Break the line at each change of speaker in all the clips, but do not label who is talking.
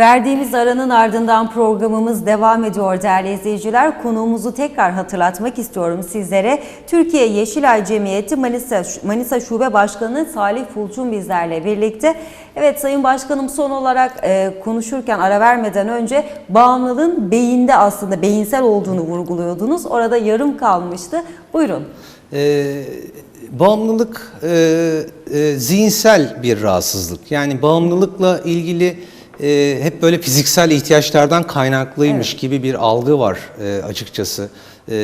Verdiğimiz aranın ardından programımız devam ediyor değerli izleyiciler. Konuğumuzu tekrar hatırlatmak istiyorum sizlere. Türkiye Yeşilay Cemiyeti Manisa, Manisa Şube Başkanı Salih Fulçun bizlerle birlikte. Evet Sayın Başkanım son olarak e, konuşurken ara vermeden önce bağımlılığın beyinde aslında beyinsel olduğunu vurguluyordunuz. Orada yarım kalmıştı. Buyurun.
Ee, bağımlılık e, e, zihinsel bir rahatsızlık. Yani bağımlılıkla ilgili e, hep böyle fiziksel ihtiyaçlardan kaynaklıymış gibi bir algı var e, açıkçası e,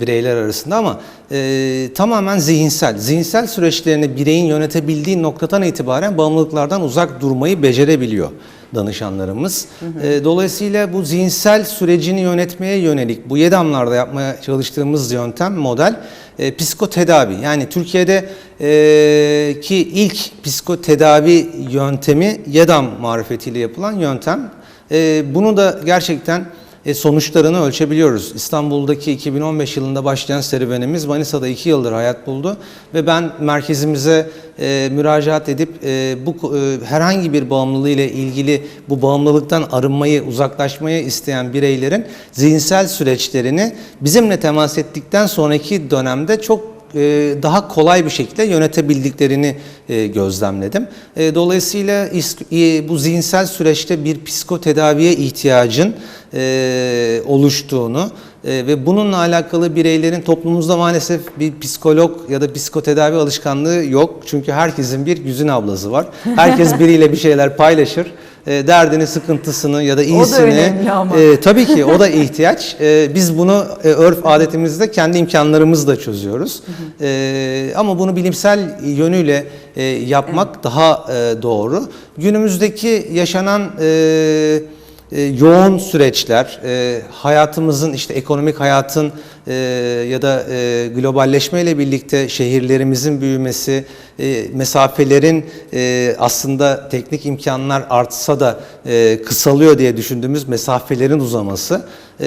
bireyler arasında ama e, tamamen zihinsel. Zihinsel süreçlerini bireyin yönetebildiği noktadan itibaren bağımlılıklardan uzak durmayı becerebiliyor danışanlarımız. E, dolayısıyla bu zihinsel sürecini yönetmeye yönelik bu YEDAM'larda yapmaya çalıştığımız yöntem, model e, psikotedavi. Yani Türkiye'de e, ki ilk psikotedavi yöntemi YEDAM marifetiyle yapılan yöntem. E, bunu da gerçekten e, sonuçlarını ölçebiliyoruz. İstanbul'daki 2015 yılında başlayan serüvenimiz Manisa'da 2 yıldır hayat buldu ve ben merkezimize e, müracaat edip e, bu e, herhangi bir bağımlılığı ile ilgili bu bağımlılıktan arınmayı, uzaklaşmayı isteyen bireylerin zihinsel süreçlerini bizimle temas ettikten sonraki dönemde çok daha kolay bir şekilde yönetebildiklerini e, gözlemledim. E, Dolayısıyla e, bu zihinsel süreçte bir psikotedaviye ihtiyacın e, oluştuğunu e, ve bununla alakalı bireylerin toplumumuzda maalesef bir psikolog ya da psikotedavi alışkanlığı yok. Çünkü herkesin bir yüzün ablası var. Herkes biriyle bir şeyler paylaşır. E, derdini, sıkıntısını ya da iyisini.
önemli ama.
e, tabii ki o da ihtiyaç. E, biz bunu e, örf adetimizde kendi imkanlarımızla çözüyoruz. E, ama bunu bilimsel yönüyle e, yapmak daha e, doğru. Günümüzdeki yaşanan e, e, yoğun süreçler, e, hayatımızın işte ekonomik hayatın e, ya da globalleşmeyle birlikte şehirlerimizin büyümesi, mesafelerin aslında teknik imkanlar artsa da kısalıyor diye düşündüğümüz mesafelerin uzaması,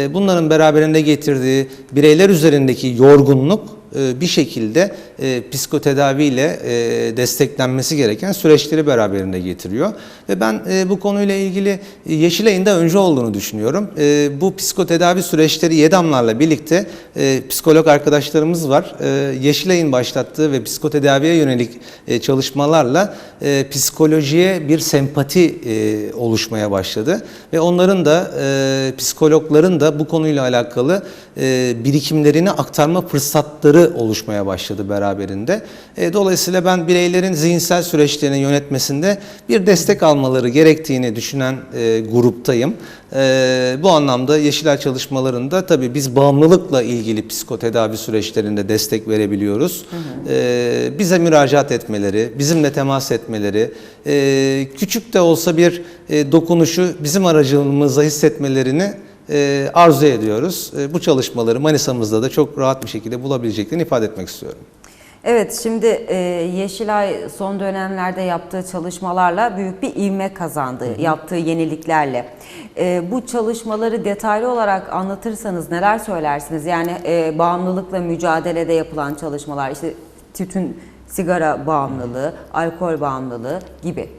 bunların beraberinde getirdiği bireyler üzerindeki yorgunluk bir şekilde e, psikotedaviyle e, desteklenmesi gereken süreçleri beraberinde getiriyor. Ve ben e, bu konuyla ilgili e, Yeşilay'ın da önce olduğunu düşünüyorum. E, bu psikotedavi süreçleri YEDAM'larla birlikte e, psikolog arkadaşlarımız var. E, Yeşilay'ın başlattığı ve psikotedaviye yönelik e, çalışmalarla e, psikolojiye bir sempati e, oluşmaya başladı. Ve onların da e, psikologların da bu konuyla alakalı e, birikimlerini aktarma fırsatları oluşmaya başladı beraberinde. E, dolayısıyla ben bireylerin zihinsel süreçlerini yönetmesinde bir destek almaları gerektiğini düşünen e, gruptayım. E, bu anlamda Yeşilay çalışmalarında tabii biz bağımlılıkla ilgili psikotedavi süreçlerinde destek verebiliyoruz. E, bize müracaat etmeleri, bizimle temas etmeleri, e, küçük de olsa bir e, dokunuşu bizim aracılığımızla hissetmelerini e, arzu ediyoruz. E, bu çalışmaları Manisa'mızda da çok rahat bir şekilde bulabileceklerini ifade etmek istiyorum.
Evet şimdi e, Yeşilay son dönemlerde yaptığı çalışmalarla büyük bir ivme kazandı. Yaptığı yeniliklerle. E, bu çalışmaları detaylı olarak anlatırsanız neler söylersiniz? Yani e, bağımlılıkla mücadelede yapılan çalışmalar işte tütün, sigara bağımlılığı, alkol bağımlılığı gibi.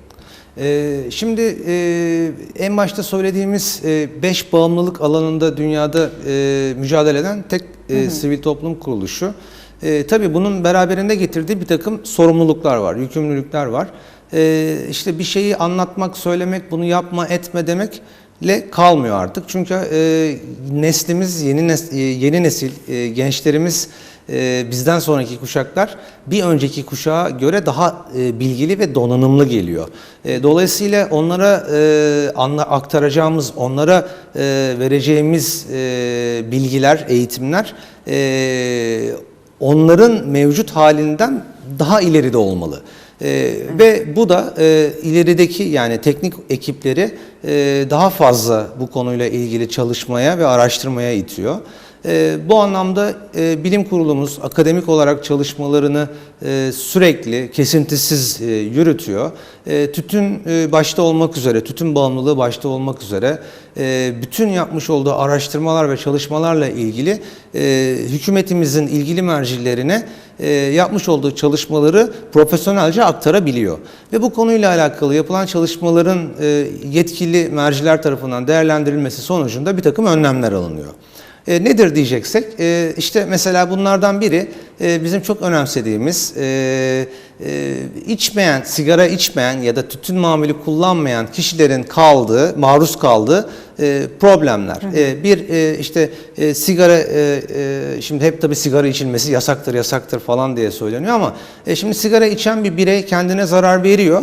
Ee, Şimdi e, en başta söylediğimiz 5 bağımlılık alanında dünyada e, mücadele eden tek e, sivil toplum kuruluşu. E, tabii bunun beraberinde getirdiği bir takım sorumluluklar var, yükümlülükler var. E, işte bir şeyi anlatmak, söylemek, bunu yapma, etme demekle kalmıyor artık. Çünkü e, neslimiz, yeni, nes- e, yeni nesil, e, gençlerimiz e, bizden sonraki kuşaklar bir önceki kuşağa göre daha e, bilgili ve donanımlı geliyor. E, dolayısıyla onlara e, aktaracağımız, onlara vereceğimiz bilgiler, eğitimler onların mevcut halinden daha ileride olmalı. E, ve bu da e, ilerideki yani teknik ekipleri e, daha fazla bu konuyla ilgili çalışmaya ve araştırmaya itiyor. E, bu anlamda e, bilim kurulumuz akademik olarak çalışmalarını e, sürekli kesintisiz e, yürütüyor. Tütün başta olmak üzere, tütün bağımlılığı başta olmak üzere bütün yapmış olduğu araştırmalar ve çalışmalarla ilgili hükümetimizin ilgili mercilerine yapmış olduğu çalışmaları profesyonelce aktarabiliyor. Ve bu konuyla alakalı yapılan çalışmaların yetkili merciler tarafından değerlendirilmesi sonucunda bir takım önlemler alınıyor. E, nedir diyeceksek, e, işte mesela bunlardan biri e, bizim çok önemsediğimiz e, e, içmeyen, sigara içmeyen ya da tütün mamülü kullanmayan kişilerin kaldığı, maruz kaldığı e, problemler. E, bir e, işte e, sigara, e, e, şimdi hep tabii sigara içilmesi yasaktır, yasaktır falan diye söyleniyor ama e, şimdi sigara içen bir birey kendine zarar veriyor.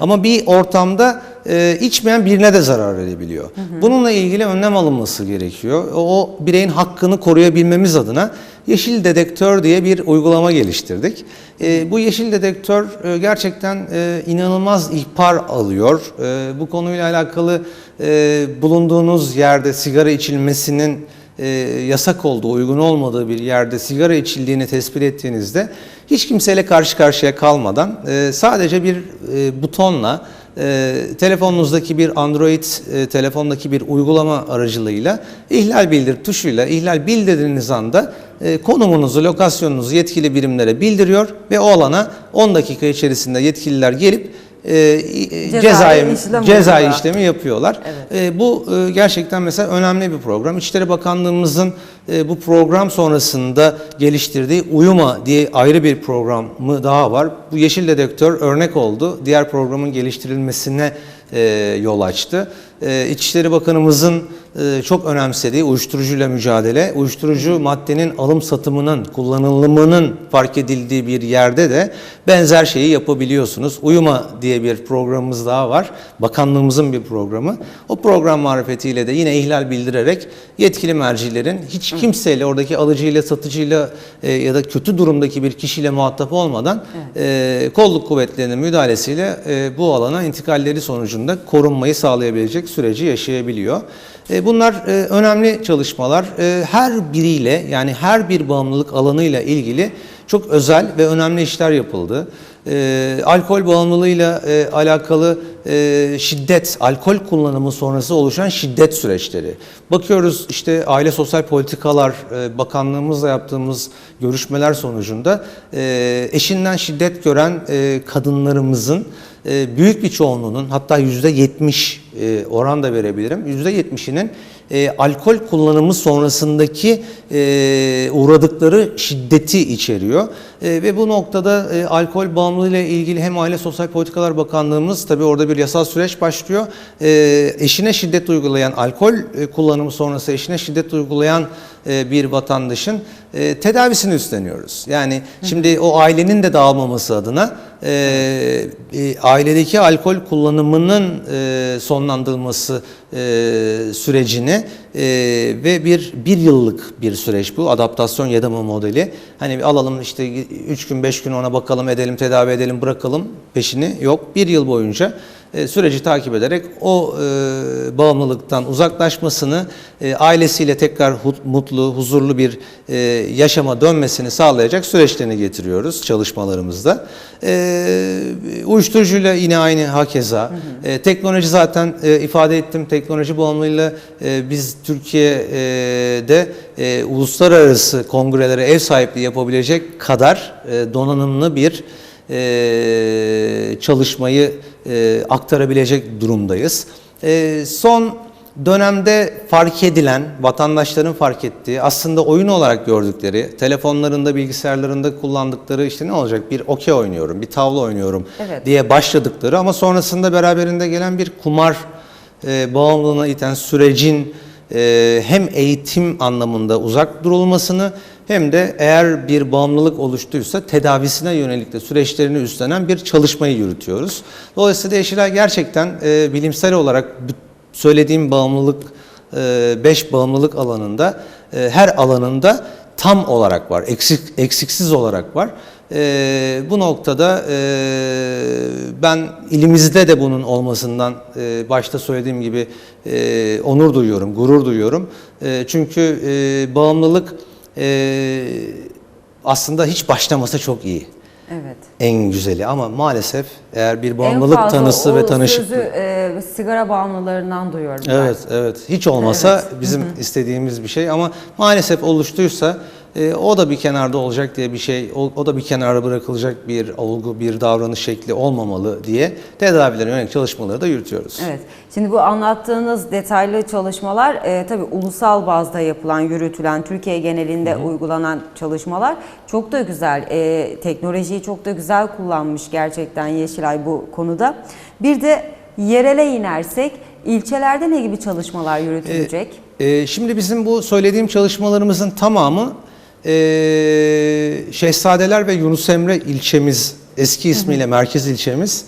Ama bir ortamda e, içmeyen birine de zarar verebiliyor. Bununla ilgili önlem alınması gerekiyor. O bireyin hakkını koruyabilmemiz adına yeşil dedektör diye bir uygulama geliştirdik. E, bu yeşil dedektör e, gerçekten e, inanılmaz ihbar alıyor. E, bu konuyla alakalı e, bulunduğunuz yerde sigara içilmesinin e, yasak olduğu, uygun olmadığı bir yerde sigara içildiğini tespit ettiğinizde hiç kimseyle karşı karşıya kalmadan e, sadece bir e, butonla e, telefonunuzdaki bir Android e, telefondaki bir uygulama aracılığıyla ihlal bildir tuşuyla ihlal bildirdiğiniz anda e, konumunuzu, lokasyonunuzu yetkili birimlere bildiriyor ve o alana 10 dakika içerisinde yetkililer gelip e, e,
Cezai işlem
cezai işlemi yapıyorlar. E, bu e, gerçekten mesela önemli bir program. İçişleri Bakanlığımızın e, bu program sonrasında geliştirdiği Uyuma diye ayrı bir programı daha var. Bu yeşil dedektör örnek oldu. Diğer programın geliştirilmesine e, yol açtı. E, İçişleri Bakanımızın çok önemsediği uyuşturucuyla mücadele, uyuşturucu maddenin alım satımının, kullanılımının fark edildiği bir yerde de benzer şeyi yapabiliyorsunuz. Uyuma diye bir programımız daha var. Bakanlığımızın bir programı. O program marifetiyle de yine ihlal bildirerek yetkili mercilerin hiç kimseyle oradaki alıcıyla, satıcıyla e, ya da kötü durumdaki bir kişiyle muhatap olmadan e, kolluk kuvvetlerinin müdahalesiyle e, bu alana intikalleri sonucunda korunmayı sağlayabilecek süreci yaşayabiliyor. E, Bunlar e, önemli çalışmalar. E, Her biriyle yani her bir bağımlılık alanıyla ilgili çok özel ve önemli işler yapıldı. Alkol bağımlılığıyla alakalı e, şiddet, alkol kullanımı sonrası oluşan şiddet süreçleri. Bakıyoruz işte Aile Sosyal Politikalar e, Bakanlığımızla yaptığımız görüşmeler sonucunda e, eşinden şiddet gören kadınlarımızın büyük bir çoğunluğunun hatta yüzde yetmiş e, oran da verebilirim. Yüzde yetmişinin e, alkol kullanımı sonrasındaki e, uğradıkları şiddeti içeriyor. E, ve bu noktada e, alkol bağımlılığı ile ilgili hem Aile Sosyal Politikalar Bakanlığımız tabii orada bir yasal süreç başlıyor. E, eşine şiddet uygulayan, alkol e, kullanımı sonrası eşine şiddet uygulayan e, bir vatandaşın e, tedavisini üstleniyoruz. Yani şimdi o ailenin de dağılmaması adına e, e, ailedeki alkol kullanımının e, sonlandırılması e, sürecini e, ve bir bir yıllık bir süreç bu adaptasyon yadama modeli. Hani alalım işte 3 gün 5 gün ona bakalım edelim tedavi edelim bırakalım peşini yok. Bir yıl boyunca süreci takip ederek o e, bağımlılıktan uzaklaşmasını, e, ailesiyle tekrar mutlu, huzurlu bir e, yaşama dönmesini sağlayacak süreçlerini getiriyoruz çalışmalarımızda. E, uyuşturucuyla yine aynı hakeza. E, teknoloji zaten e, ifade ettim. Teknoloji bağımlılığıyla e, biz Türkiye'de e, uluslararası kongrelere ev sahipliği yapabilecek kadar e, donanımlı bir e, çalışmayı e, aktarabilecek durumdayız. E, son dönemde fark edilen, vatandaşların fark ettiği, aslında oyun olarak gördükleri, telefonlarında, bilgisayarlarında kullandıkları işte ne olacak bir okey oynuyorum, bir tavla oynuyorum
Evet.
diye başladıkları ama sonrasında beraberinde gelen bir kumar e, bağımlılığına iten sürecin e, hem eğitim anlamında uzak durulmasını hem de eğer bir bağımlılık oluştuysa tedavisine yönelik de süreçlerini üstlenen bir çalışmayı yürütüyoruz. Dolayısıyla Yeşilay gerçekten e, bilimsel olarak söylediğim bağımlılık, 5 bağımlılık alanında e, her alanında tam olarak var, eksik, eksiksiz olarak var. E, bu noktada e, ben ilimizde de bunun olmasından e, başta söylediğim gibi e, onur duyuyorum, gurur duyuyorum. E, çünkü e, bağımlılık e, aslında hiç başlamasa çok iyi.
Evet.
En güzeli ama maalesef eğer bir bağımlılık tanısı ve tanışıklığı
sözü e, sigara bağımlılarından duyuyorum. ben.
Evet, evet. Hiç olmasa bizim istediğimiz bir şey ama maalesef oluştuysa E, o da bir kenarda olacak diye bir şey, o, o da bir kenara bırakılacak bir olgu, bir davranış şekli olmamalı diye tedavilere yönelik çalışmaları da yürütüyoruz.
Evet. Şimdi bu anlattığınız detaylı çalışmalar e, tabii ulusal bazda yapılan, yürütülen, Türkiye genelinde uygulanan çalışmalar çok da güzel. E, teknolojiyi çok da güzel kullanmış gerçekten Yeşilay bu konuda. Bir de yerele inersek ilçelerde ne gibi çalışmalar yürütülecek?
Ee, şimdi bizim bu söylediğim çalışmalarımızın tamamı e, Şehzadeler ve Yunus Emre ilçemiz, eski ismiyle merkez ilçemiz,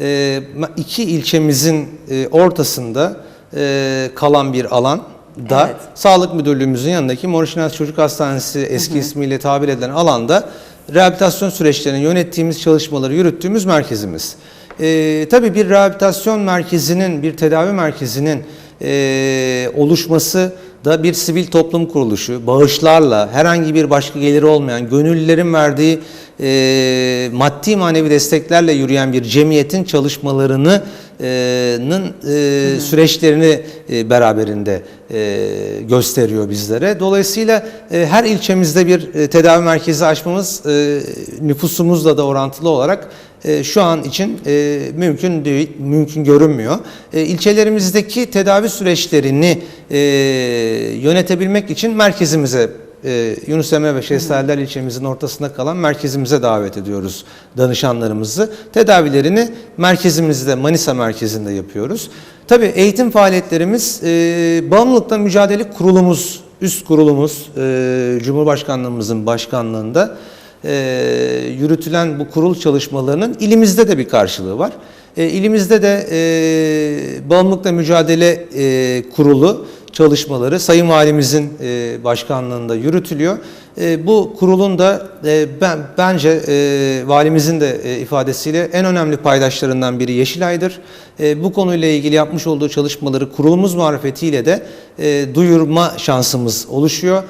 e, iki ilçemizin e, ortasında e, kalan bir alan da
Evet.
Sağlık Müdürlüğümüzün yanındaki Morişinaz Çocuk Hastanesi eski ismiyle tabir edilen alanda rehabilitasyon süreçlerini yönettiğimiz çalışmaları yürüttüğümüz merkezimiz. Ee, tabii bir rehabilitasyon merkezinin, bir tedavi merkezinin e, oluşması da bir sivil toplum kuruluşu, bağışlarla, herhangi bir başka geliri olmayan, gönüllülerin verdiği e, maddi manevi desteklerle yürüyen bir cemiyetin çalışmalarını e, e, süreçlerini e, beraberinde e, gösteriyor bizlere. Dolayısıyla e, her ilçemizde bir e, tedavi merkezi açmamız e, nüfusumuzla da orantılı olarak şu an için e, mümkün değil, mümkün görünmüyor. E, ilçelerimizdeki tedavi süreçlerini e, yönetebilmek için merkezimize e, Yunus Emre ve Şehzadeler ilçemizin ortasında kalan merkezimize davet ediyoruz danışanlarımızı. Tedavilerini merkezimizde, Manisa merkezinde yapıyoruz. Tabii eğitim faaliyetlerimiz e, bağımlılıkla mücadele kurulumuz, üst kurulumuz e, Cumhurbaşkanlığımızın başkanlığında e, yürütülen bu kurul çalışmalarının ilimizde de bir karşılığı var. E, ilimizde de e, bağımlılıkla mücadele e, kurulu çalışmaları Sayın Valimizin e, başkanlığında yürütülüyor. E, bu kurulun da e, ben bence e, valimizin de ifadesiyle en önemli paydaşlarından biri Yeşilay'dır. Bu konuyla ilgili yapmış olduğu çalışmaları kurulumuz marifetiyle de duyurma şansımız oluşuyor.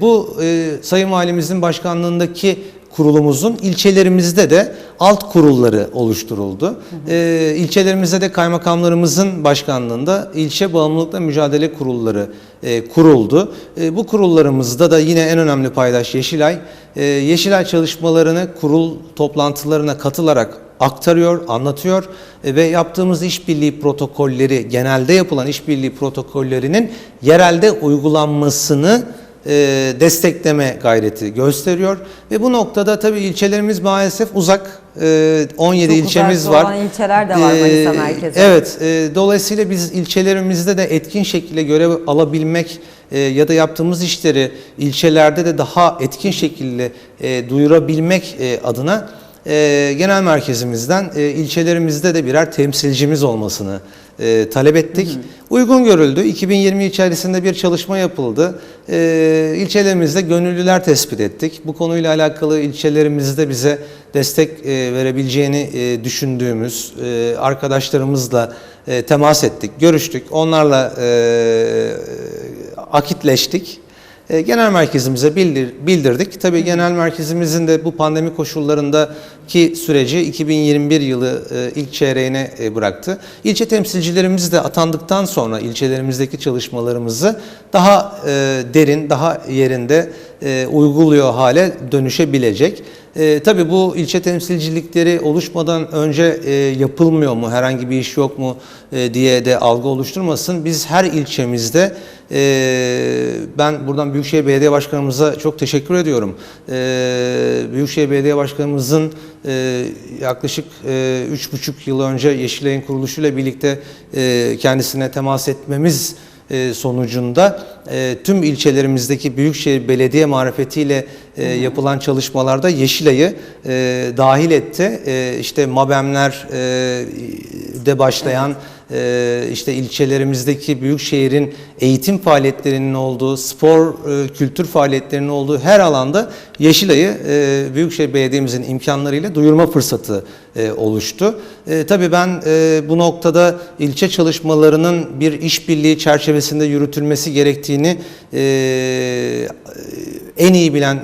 Bu e, Sayın Valimizin başkanlığındaki kurulumuzun ilçelerimizde de alt kurulları oluşturuldu. Ee, ilçelerimizde de kaymakamlarımızın başkanlığında ilçe bağımlılıkla mücadele kurulları e, kuruldu. E, bu kurullarımızda da yine en önemli paydaş Yeşilay. E, Yeşilay çalışmalarını kurul toplantılarına katılarak aktarıyor, anlatıyor e, ve yaptığımız işbirliği protokolleri, genelde yapılan işbirliği protokollerinin yerelde uygulanmasını e, destekleme gayreti gösteriyor. Ve bu noktada tabii ilçelerimiz maalesef uzak. E, 17
Çok
ilçemiz var.
olan ilçeler de var Manisa merkezi.
Evet, e, dolayısıyla biz ilçelerimizde de etkin şekilde görev alabilmek e, ya da yaptığımız işleri ilçelerde de daha etkin şekilde e, duyurabilmek e, adına e, genel merkezimizden e, ilçelerimizde de birer temsilcimiz olmasını e, talep ettik. Uygun görüldü. 2020 içerisinde bir çalışma yapıldı. E, ilçelerimizde gönüllüler tespit ettik. Bu konuyla alakalı ilçelerimizde bize destek e, verebileceğini e, düşündüğümüz e, arkadaşlarımızla e, temas ettik, görüştük. Onlarla e, akitleştik. E, Genel merkezimize bildir, bildirdik. Tabii genel merkezimizin de bu pandemi koşullarındaki süreci 2021 yılı e, ilk çeyreğine e, bıraktı. İlçe temsilcilerimiz de atandıktan sonra ilçelerimizdeki çalışmalarımızı daha derin, daha yerinde e, uyguluyor hale dönüşebilecek. E, tabii bu ilçe temsilcilikleri oluşmadan önce e, yapılmıyor mu, herhangi bir iş yok mu e, diye de algı oluşturmasın. Biz her ilçemizde e, ben buradan Büyükşehir Belediye Başkanımıza çok teşekkür ediyorum. E, Büyükşehir Belediye Başkanımızın e, yaklaşık e, üç buçuk yıl önce Yeşilay'ın kuruluşuyla birlikte e, kendisine temas etmemiz sonucunda e, tüm ilçelerimizdeki Büyükşehir Belediye marifetiyle e, yapılan çalışmalarda Yeşilay'ı e, dahil etti. E, işte MABEM'ler e, de başlayan e, işte ilçelerimizdeki büyükşehirin eğitim faaliyetlerinin olduğu, spor, e, kültür faaliyetlerinin olduğu her alanda Yeşilay'ı e, Büyükşehir Belediye'mizin imkanlarıyla duyurma fırsatı e, oluştu. Tabii ben bu noktada ilçe çalışmalarının bir işbirliği çerçevesinde yürütülmesi gerektiğini en iyi bilen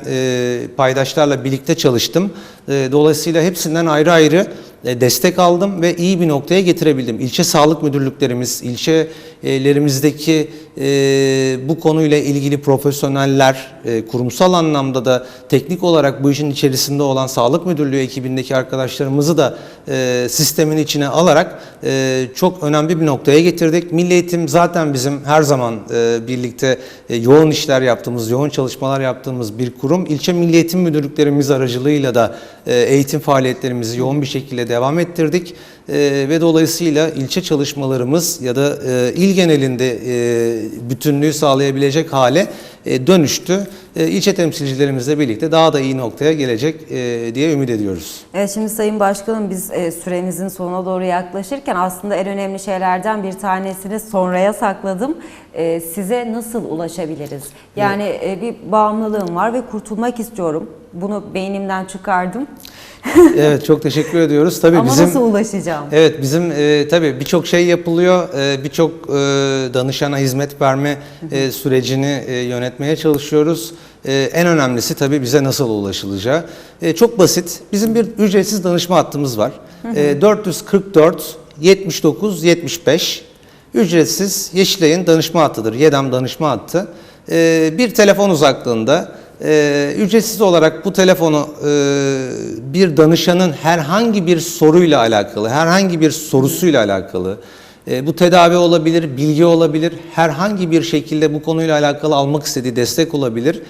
paydaşlarla birlikte çalıştım. Dolayısıyla hepsinden ayrı ayrı destek aldım ve iyi bir noktaya getirebildim. İlçe sağlık müdürlüklerimiz, ilçe Yeşilaylerimizdeki e, bu konuyla ilgili profesyoneller, e, kurumsal anlamda da teknik olarak bu işin içerisinde olan Sağlık Müdürlüğü ekibindeki arkadaşlarımızı da e, sistemin içine alarak e, çok önemli bir noktaya getirdik. Milli Eğitim zaten bizim her zaman e, birlikte e, yoğun işler yaptığımız, yoğun çalışmalar yaptığımız bir kurum. İlçe Milli Eğitim Müdürlüklerimiz aracılığıyla da e, eğitim faaliyetlerimizi yoğun bir şekilde devam ettirdik. E, ve dolayısıyla ilçe çalışmalarımız ya da e, il genelinde e, bütünlüğü sağlayabilecek hale e, dönüştü. E, ilçe temsilcilerimizle birlikte daha da iyi noktaya gelecek e, diye ümit ediyoruz.
Evet şimdi Sayın Başkanım biz e, süremizin sonuna doğru yaklaşırken aslında en önemli şeylerden bir tanesini sonraya sakladım. Size nasıl ulaşabiliriz? Yani e, bir bağımlılığım var ve kurtulmak istiyorum. Bunu beynimden çıkardım.
Evet çok teşekkür ediyoruz. Tabii
Ama
bizim
nasıl ulaşacağım?
Evet bizim e, tabii birçok şey yapılıyor. E, birçok e, danışana hizmet verme e, sürecini e, yönetmeye çalışıyoruz. E, en önemlisi tabii bize nasıl ulaşılacağı. E, çok basit. Bizim bir ücretsiz danışma hattımız var. E, 444 79 75 ücretsiz Yeşilay'ın danışma hattıdır. YEDAM danışma hattı. E, bir telefon uzaklığında e, ücretsiz olarak bu telefonu e, bir danışanın herhangi bir soruyla alakalı, herhangi bir sorusuyla alakalı, e, bu tedavi olabilir, bilgi olabilir, herhangi bir şekilde bu konuyla alakalı almak istediği destek olabilir.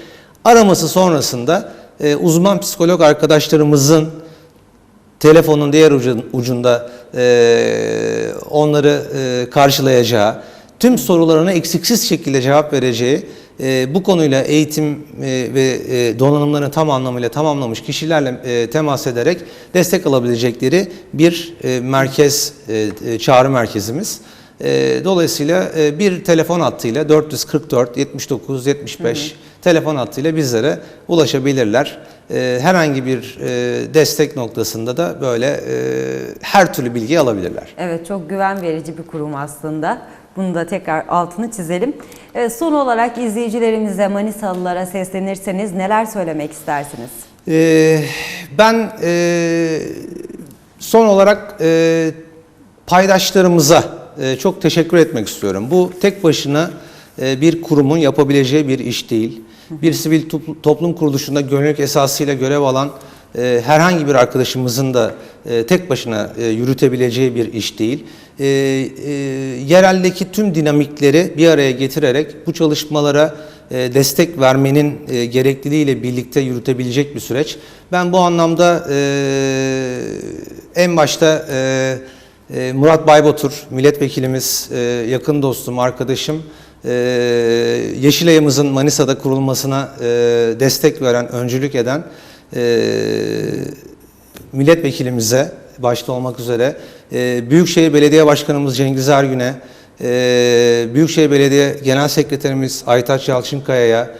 Araması sonrasında e, uzman psikolog arkadaşlarımızın telefonun diğer ucun- ucunda e, onları e, karşılayacağı, tüm sorularına eksiksiz şekilde cevap vereceği, e, bu konuyla eğitim e, ve e, donanımlarını tam anlamıyla tamamlamış kişilerle e, temas ederek destek alabilecekleri bir e, merkez, e, e, çağrı merkezimiz. E, dolayısıyla e, bir telefon hattıyla 444 79 75 telefon hattıyla bizlere ulaşabilirler. E, herhangi bir e, destek noktasında da böyle e, her türlü bilgi alabilirler.
Evet çok güven verici bir kurum aslında. Bunu da tekrar altını çizelim. Evet, son olarak izleyicilerimize, Manisalılara seslenirseniz neler söylemek istersiniz?
Ee, ben e, son olarak e, paydaşlarımıza e, çok teşekkür etmek istiyorum. Bu tek başına e, bir kurumun yapabileceği bir iş değil. Bir sivil topl- toplum kuruluşunda gönüllülük esasıyla görev alan e, herhangi bir arkadaşımızın da e, tek başına e, yürütebileceği bir iş değil. E, e, yereldeki tüm dinamikleri bir araya getirerek bu çalışmalara e, destek vermenin e, gerekliliğiyle birlikte yürütebilecek bir süreç. Ben bu anlamda e, en başta e, e, Murat Baybatur, milletvekilimiz, e, yakın dostum, arkadaşım, e, Yeşilay'ımızın Manisa'da kurulmasına e, destek veren, öncülük eden e, milletvekilimize başta olmak üzere e, Büyükşehir Belediye Başkanımız Cengiz Ergün'e, Büyükşehir Belediye Genel Sekreterimiz Aytaç Yalçınkaya'ya,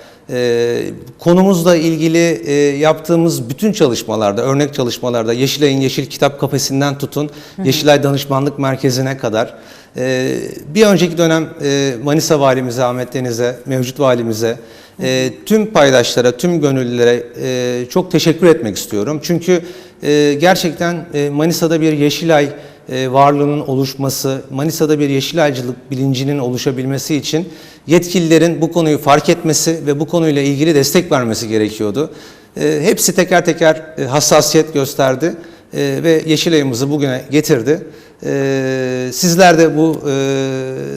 konumuzla ilgili e, yaptığımız bütün çalışmalarda, örnek çalışmalarda Yeşilay'ın Yeşil Kitap Kafesi'nden tutun, Yeşilay Danışmanlık Merkezi'ne kadar. E, bir önceki dönem e, Manisa Valimize, Ahmet Deniz'e, mevcut valimize, e, tüm paydaşlara, tüm gönüllülere e, çok teşekkür etmek istiyorum. Çünkü e, gerçekten e, Manisa'da bir Yeşilay varlığının oluşması, Manisa'da bir Yeşilaycılık bilincinin oluşabilmesi için yetkililerin bu konuyu fark etmesi ve bu konuyla ilgili destek vermesi gerekiyordu. E, hepsi teker teker e, hassasiyet gösterdi e, ve Yeşilay'ımızı bugüne getirdi. E, sizler de bu e,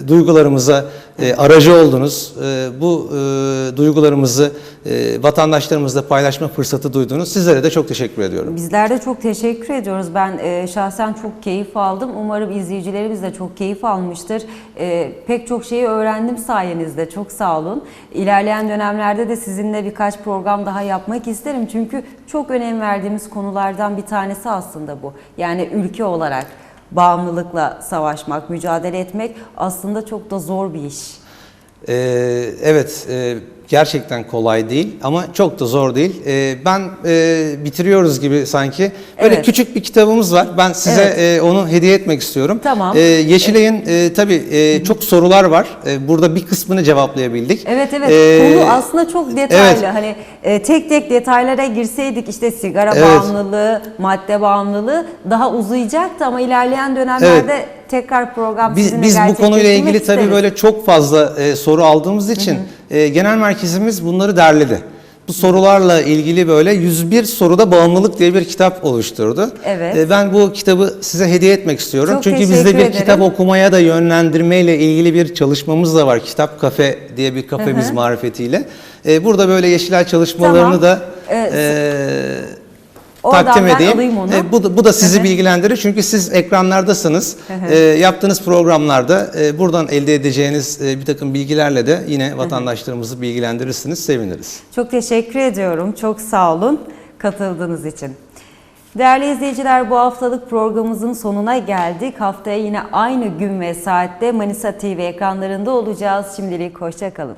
duygularımıza e, aracı oldunuz. E, bu e, duygularımızı e, vatandaşlarımızla paylaşma fırsatı duydunuz. Sizlere de çok teşekkür ediyorum.
Bizler de çok teşekkür ediyoruz. Ben e, şahsen çok keyif aldım. Umarım izleyicilerimiz de çok keyif almıştır. E, pek çok şeyi öğrendim sayenizde. Çok sağ olun. İlerleyen dönemlerde de sizinle birkaç program daha yapmak isterim. Çünkü çok önem verdiğimiz konulardan bir tanesi aslında bu. Yani ülke olarak bağımlılıkla savaşmak, mücadele etmek aslında çok da zor bir iş.
Ee, evet, e, gerçekten kolay değil ama çok da zor değil. Ee, ben e, bitiriyoruz gibi sanki. Böyle
Evet.
küçük bir kitabımız var. Ben size
Evet.
e, onu hediye etmek istiyorum.
Tamam.
Ee, Yeşilay'ın e, tabii e, çok sorular var. E, burada bir kısmını cevaplayabildik.
Evet evet
Ee,
konu aslında çok detaylı.
evet.
Hani e, tek tek detaylara girseydik işte sigara
Evet.
bağımlılığı, madde bağımlılığı daha uzayacaktı ama ilerleyen dönemlerde tekrar program
Biz, biz bu konuyla ilgili tabii
isteriz.
böyle çok fazla e, soru aldığımız için e, genel merkezimiz bunları derledi. Bu sorularla ilgili böyle 101 soruda bağımlılık diye bir kitap oluşturdu.
Evet.
E, ben bu kitabı size hediye etmek istiyorum.
Çok
Çünkü bizde bir
ederim.
kitap okumaya da yönlendirmeyle ilgili bir çalışmamız da var. Kitap Kafe diye bir kafemiz marifetiyle. E, burada böyle Yeşilay çalışmalarını
Tamam.
da
Evet.
e,
Oradan
takdim edeyim.
alayım onu.
E, bu da, bu da sizi
hı.
bilgilendirir çünkü siz ekranlardasınız. E, yaptığınız programlarda e, buradan elde edeceğiniz e, bir takım bilgilerle de yine vatandaşlarımızı bilgilendirirsiniz, seviniriz.
Çok teşekkür ediyorum. Çok sağ olun katıldığınız için. Değerli izleyiciler bu haftalık programımızın sonuna geldik. Haftaya yine aynı gün ve saatte Manisa TV ekranlarında olacağız. Şimdilik hoşça kalın.